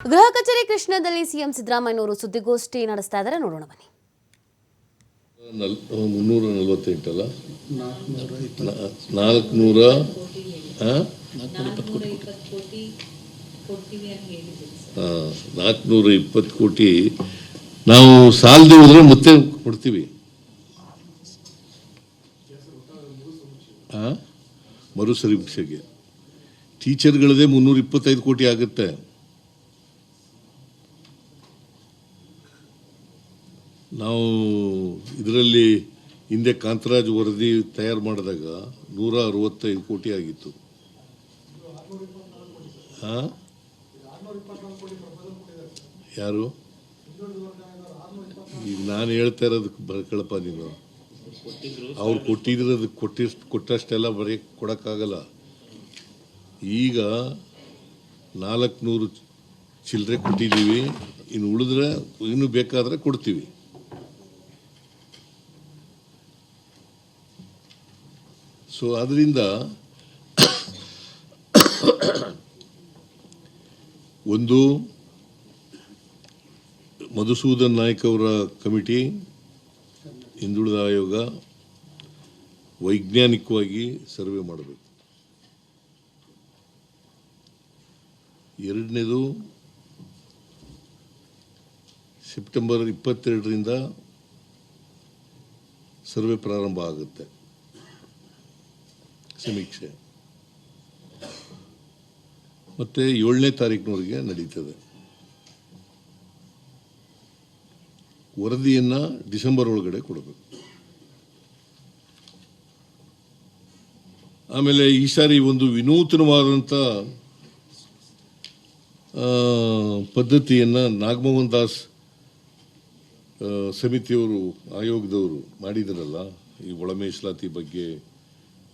ಗೃಹ ಕಚೇರಿ ಕೃಷ್ಣದಲ್ಲಿ ಸಿಎಂ ಸಿದ್ದರಾಮಯ್ಯನವರು ಸುದ್ದಿಗೋಷ್ಠಿ ನಡೆಸ್ತಾ ಇದ್ದಾರೆ. ನೋಡೋಣ ಬನ್ನಿ. ಮುನ್ನೂರ ನಲವತ್ತೆಂಟಲ್ಲ? ನಾಲ್ಕುನೂರ ನಾಲ್ಕುನೂರ ಇಪ್ಪತ್ತು ಕೋಟಿ ನಾವು ಸಾಲದೆ ಹೋದ್ರೆ ಮತ್ತೆ ಕೊಡ್ತೀವಿ? ಮರುಸರೀಕ್ಷೆಗೆ. ಟೀಚರ್ಗಳದೇ ಮುನ್ನೂರ ಇಪ್ಪತ್ತೈದು ಕೋಟಿ ಆಗುತ್ತೆ. ನಾವು ಇದರಲ್ಲಿ ಹಿಂದೆ ಕಾಂತರಾಜ್ ವರದಿ ತಯಾರು ಮಾಡಿದಾಗ ನೂರ ಅರವತ್ತೈದು ಕೋಟಿ ಆಗಿತ್ತು. ಹಾಂ? ಯಾರು? ಈಗ ನಾನು ಹೇಳ್ತಾ ಇರೋದಕ್ಕೆ ಬರ್ಕಳಪ್ಪ ನೀನು. ಅವ್ರು ಕೊಟ್ಟಿದ್ರೆ ಅದಕ್ಕೆ ಕೊಟ್ಟಿಷ್ಟು, ಕೊಟ್ಟಷ್ಟೆಲ್ಲ ಬರೀ ಕೊಡೋಕ್ಕಾಗಲ್ಲ. ಈಗ ನಾಲ್ಕುನೂರು ಚಿಲ್ಲರೆ ಕೊಟ್ಟಿದ್ದೀವಿ. ಇನ್ನು ಉಳಿದ್ರೆ, ಇನ್ನು ಬೇಕಾದರೆ ಕೊಡ್ತೀವಿ. ಸೊ ಅದರಿಂದ ಒಂದು ಮಧುಸೂದನ್ ನಾಯ್ಕ ಅವರ ಕಮಿಟಿ, ಹಿಂದುಳಿದ ಆಯೋಗ ವೈಜ್ಞಾನಿಕವಾಗಿ ಸರ್ವೆ ಮಾಡಬೇಕು. ಎರಡನೇದು ಸೆಪ್ಟೆಂಬರ್ ಇಪ್ಪತ್ತೆರಡರಿಂದ ಸರ್ವೆ ಪ್ರಾರಂಭ ಆಗುತ್ತೆ. ಸಮೀಕ್ಷೆ. ಮತ್ತೆ ಏಳನೇ ತಾರೀಕಿನವರೆಗೆ ನಡೀತದೆ. ವರದಿಯನ್ನ ಡಿಸೆಂಬರ್ ಒಳಗಡೆ ಕೊಡಬೇಕು. ಆಮೇಲೆ ಈ ಸಾರಿ ಒಂದು ವಿನೂತನವಾದಂಥ ಪದ್ಧತಿಯನ್ನು ನಾಗಮೋಹನ್ ದಾಸ್ ಸಮಿತಿಯವರು, ಆಯೋಗದವರು ಮಾಡಿದ್ರಲ್ಲ, ಈ ಒಳ ಮೀಸಲಾತಿ ಬಗ್ಗೆ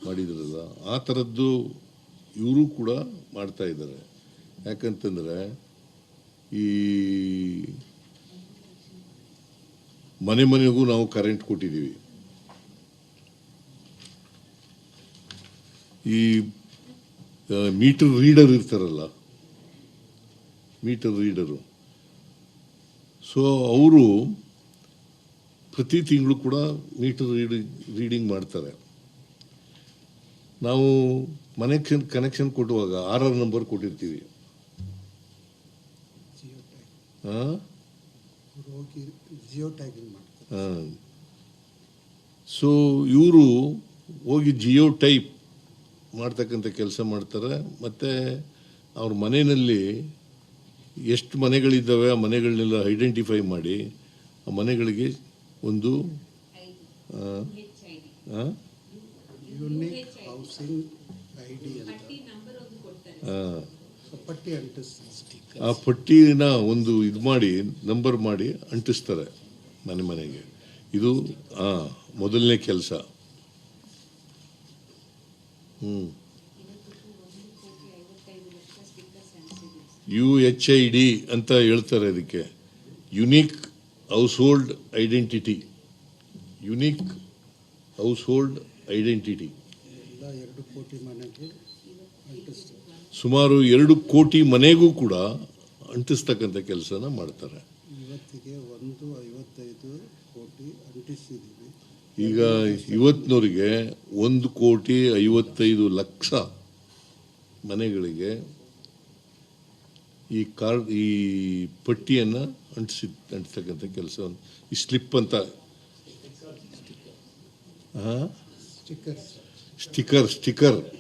ಮಾಡಿದ್ರಲ್ಲ, ಆ ಥರದ್ದು ಇವರು ಕೂಡ ಮಾಡ್ತಾ ಇದ್ದಾರೆ. ಯಾಕಂತಂದರೆ ಈ ಮನೆ ಮನೆಗೂ ನಾವು ಕರೆಂಟ್ ಕೊಟ್ಟಿದ್ದೀವಿ. ಈ ಮೀಟರ್ ರೀಡರ್ ಇರ್ತಾರಲ್ಲ ಮೀಟರ್ ರೀಡರು ಸೊ ಅವರು ಪ್ರತಿ ತಿಂಗಳು ಕೂಡ ಮೀಟರ್ ರೀಡಿಂಗ್ ರೀಡಿಂಗ್ ಮಾಡ್ತಾರೆ. ನಾವು ಮನೆ ಕನೆಕ್ಷನ್ ಕೊಡುವಾಗ ಆರ್ ಆರ್ ನಂಬರ್ ಕೊಟ್ಟಿರ್ತೀವಿ. ಸೊ ಇವರು ಹೋಗಿ ಜಿಯೋ ಟೈಪ್ ಮಾಡ್ತಕ್ಕಂಥ ಕೆಲಸ ಮಾಡ್ತಾರೆ. ಮತ್ತೆ ಅವ್ರ ಮನೆಯಲ್ಲಿ ಎಷ್ಟು ಮನೆಗಳಿದ್ದಾವೆ ಆ ಮನೆಗಳನ್ನೆಲ್ಲ ಐಡೆಂಟಿಫೈ ಮಾಡಿ ಆ ಮನೆಗಳಿಗೆ ಒಂದು ಆ, ಹಾಂ ಯುನಿಕ್ ಅಂತ. ಆ. ಸೊ ಪಟ್ಟಿ ಅಂಟಿಸ್ತಾರೆ ಆ ಪಟ್ಟಿನ ಒಂದು ಇದು ಮಾಡಿ ನಂಬರ್ ಮಾಡಿ ಅಂಟಿಸ್ತಾರೆ ಮನೆ ಮನೆಗೆ. ಇದು ಆ ಮೊದಲನೇ ಕೆಲಸ. ಹ್ಮ್. ಯು ಎಚ್ ಐ ಡಿ ಅಂತ ಹೇಳ್ತಾರೆ ಅದಕ್ಕೆ unique household identity unique household identity ಎರಡು ಕೋಟಿ ಮನೆಗೆ ಅಂಟಿಸ್ತಾರೆ. ಸುಮಾರು ಎರಡು ಕೋಟಿ ಮನೆಗೂ ಕೂಡ ಅಂಟಿಸ್ತಕ್ಕಂಥ ಕೆಲಸನ ಮಾಡ್ತಾರೆ. ಇವತ್ತಿಗೆ ಒಂದು ಐವತ್ತೈದು ಕೋಟಿ ಅಂಟಿಸಿದ್ದೀವಿ. ಈಗ ಇವತ್ತಿನವರಿಗೆ ಒಂದು ಕೋಟಿ ಐವತ್ತೈದು ಲಕ್ಷ ಮನೆಗಳಿಗೆ ಈ ಕಾರ್ಡ್ ಈ ಪಟ್ಟಿಯನ್ನು ಅಂಟಿಸಿ ಅಂಟಿಸ್ತಕ್ಕಂಥ ಕೆಲಸ ಈ ಸ್ಲಿಪ್ ಅಂತ. ಆ? Sticker sticker.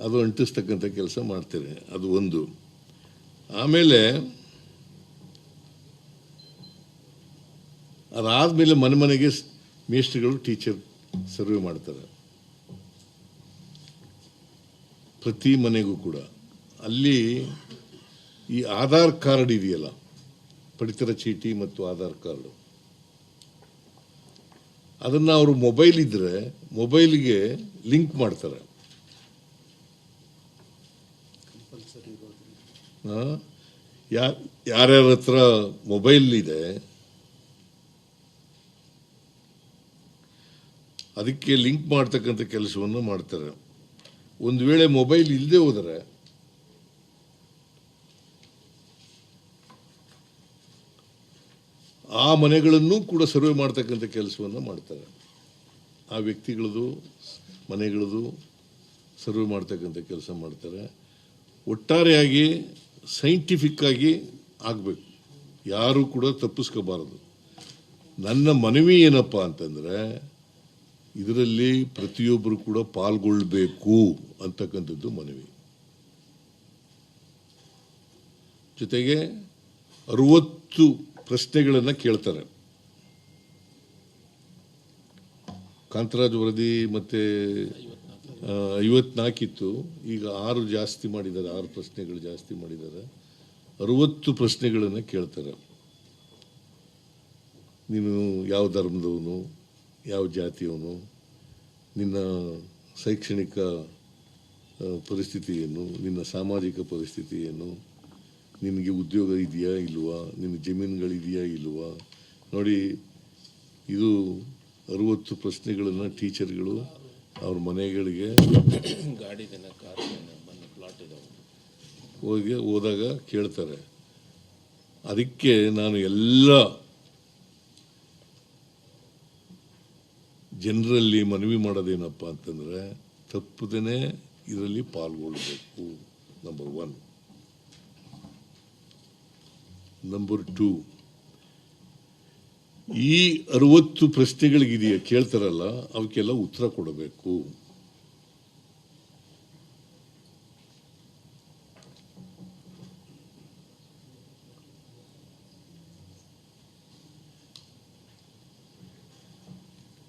ಅದು ಅಂಟಿಸ್ತಕ್ಕಂಥ ಕೆಲಸ ಮಾಡ್ತೇನೆ, ಅದು ಒಂದು. ಆಮೇಲೆ, ಅದಾದಮೇಲೆ ಮನೆ ಮನೆಗೆ ಮೇಸ್ಟ್ರಿಗಳು ಟೀಚರ್ ಸರ್ವೆ ಮಾಡ್ತಾರೆ. ಪ್ರತಿ ಮನೆಗೂ ಕೂಡ. ಅಲ್ಲಿ ಈ ಆಧಾರ್ ಕಾರ್ಡ್ ಇದೆಯಲ್ಲ, ಪಡಿತರ ಚೀಟಿ ಮತ್ತು ಆಧಾರ್ ಕಾರ್ಡು. ಅದನ್ನ ಅವರು ಮೊಬೈಲ್ ಇದ್ರೆ ಮೊಬೈಲ್ಗೆ ಲಿಂಕ್ ಮಾಡ್ತಾರೆ. ಯಾರ್ಯಾರ ಹತ್ರ ಮೊಬೈಲ್ ಇದೆ ಅದಕ್ಕೆ ಲಿಂಕ್ ಮಾಡ್ತಕ್ಕಂಥ ಕೆಲಸವನ್ನು ಮಾಡ್ತಾರೆ. ಒಂದು ವೇಳೆ ಮೊಬೈಲ್ ಇಲ್ಲದೆ ಹೋದರೆ ಆ ಮನೆಗಳನ್ನು ಕೂಡ ಸರ್ವೆ ಮಾಡ್ತಕ್ಕಂಥ ಕೆಲಸವನ್ನು ಮಾಡ್ತಾರೆ. ಆ ವ್ಯಕ್ತಿಗಳದು ಮನೆಗಳದು ಸರ್ವೆ ಮಾಡ್ತಕ್ಕಂಥ ಕೆಲಸ ಮಾಡ್ತಾರೆ. ಒಟ್ಟಾರೆಯಾಗಿ ಸೈಂಟಿಫಿಕ್ ಆಗಿ ಆಗಬೇಕು. ಯಾರೂ ಕೂಡ ತಪ್ಪಿಸ್ಕೋಬಾರದು. ನನ್ನ ಮನವಿ ಏನಪ್ಪ ಅಂತಂದರೆ, ಇದರಲ್ಲಿ ಪ್ರತಿಯೊಬ್ಬರು ಕೂಡ ಪಾಲ್ಗೊಳ್ಬೇಕು ಅಂತಕ್ಕಂಥದ್ದು ಮನವಿ. ಜೊತೆಗೆ ಅರುವತ್ತು ಪ್ರಶ್ನೆಗಳನ್ನು ಕೇಳ್ತಾರೆ. ಕಾಂತರಾಜ್ ವರದಿ ಮತ್ತೆ ಐವತ್ನಾಲ್ಕಿತ್ತು. ಈಗ ಆರು ಜಾಸ್ತಿ ಮಾಡಿದ್ದಾರೆ, ಆರು ಪ್ರಶ್ನೆಗಳು ಜಾಸ್ತಿ ಮಾಡಿದ್ದಾರೆ. ಅರುವತ್ತು ಪ್ರಶ್ನೆಗಳನ್ನು ಕೇಳ್ತಾರೆ. ನೀನು ಯಾವ ಧರ್ಮದವನು, ಯಾವ ಜಾತಿಯವನು, ನಿನ್ನ ಶೈಕ್ಷಣಿಕ ಪರಿಸ್ಥಿತಿ ಏನು ನಿನ್ನ ಸಾಮಾಜಿಕ ಪರಿಸ್ಥಿತಿ ಏನು ನಿನಗೆ ಉದ್ಯೋಗ ಇದೆಯಾ ಇಲ್ವಾ ನಿನ್ನ ಜಮೀನುಗಳಿದೆಯಾ ಇಲ್ವಾ ನೋಡಿ ಇದು ಅರುವತ್ತು ಪ್ರಶ್ನೆಗಳನ್ನು ಟೀಚರ್ಗಳು ಅವ್ರ ಮನೆಗಳಿಗೆ ಗಾಡಿ ಹೋಗಿ ಹೋದಾಗ ಕೇಳ್ತಾರೆ. ಅದಕ್ಕೆ ನಾನು ಎಲ್ಲ ಜನರಲ್ಲಿ ಮನವಿ ಮಾಡೋದೇನಪ್ಪ ಅಂತಂದರೆ ತಪ್ಪದೇ ಇದರಲ್ಲಿ ಪಾಲ್ಗೊಳ್ಬೇಕು ನಂಬರ್ ಒನ್ ನಂಬರ್ ಟೂ ಈ ಅರವತ್ತು ಪ್ರಶ್ನೆಗಳಿಗಿದೆಯಾ ಕೇಳ್ತಾರಲ್ಲ, ಅವಕ್ಕೆಲ್ಲ ಉತ್ತರ ಕೊಡಬೇಕು.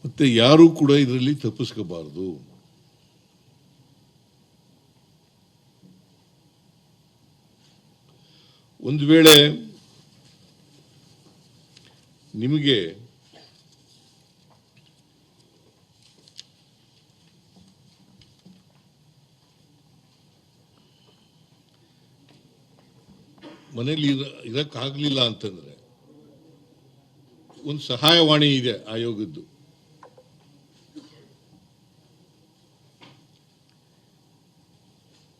ಮತ್ತೆ ಯಾರು ಕೂಡ ಇದರಲ್ಲಿ ತಪ್ಪಿಸ್ಕೋಬಾರದು. ಒಂದು ವೇಳೆ ನಿಮಗೆ ಮನೇಲಿ ಇರ ಇರಕ್ಕಾಗಲಿಲ್ಲ ಅಂತಂದ್ರೆ ಒಂದು ಸಹಾಯವಾಣಿ ಇದೆ ಆಯೋಗದ್ದು.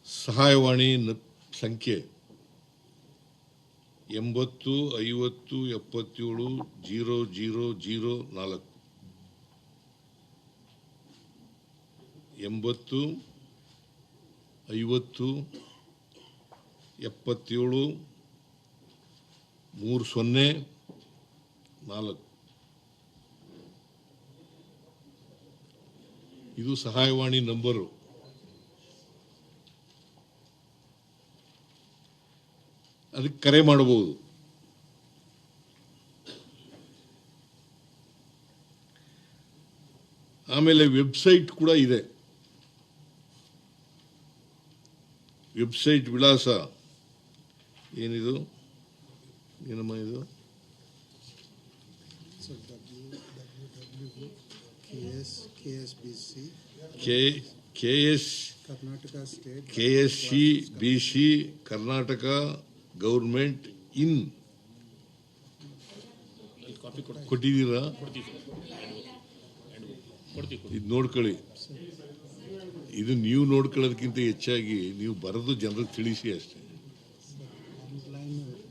ಸಹಾಯವಾಣಿ ಸಂಖ್ಯೆ ಎಂಬತ್ತು, ಐವತ್ತು, ಎಪ್ಪತ್ತೇಳು, ಜೀರೋ ಜೀರೋ ಜೀರೋ, ನಾಲ್ಕು. ಎಂಬತ್ತು, ಐವತ್ತು, ಎಪ್ಪತ್ತೇಳು, ಮೂರು ಸೊನ್ನೆ, ನಾಲ್ಕು. ಇದು ಸಹಾಯವಾಣಿ ನಂಬರು. ಅದಕ್ಕೆ ಕರೆ ಮಾಡಬಹುದು. ಆಮೇಲೆ ವೆಬ್ಸೈಟ್ ಕೂಡ ಇದೆ. ವೆಬ್ಸೈಟ್ ವಿಳಾಸ ಏನಿದು? ಏನಮ್ಮ ಇದು? K S K S C B C Karnataka government in. ಕೊಟ್ಟಿದ್ದೀರಾ? ಇದು ನೋಡ್ಕೊಳ್ಳಿ. ಇದು ನೀವು ನೋಡ್ಕೊಳ್ಳೋದಕ್ಕಿಂತ ಹೆಚ್ಚಾಗಿ ನೀವು ಬರೆದು ಜನರಿಗೆ ತಿಳಿಸಿ ಅಷ್ಟೇ.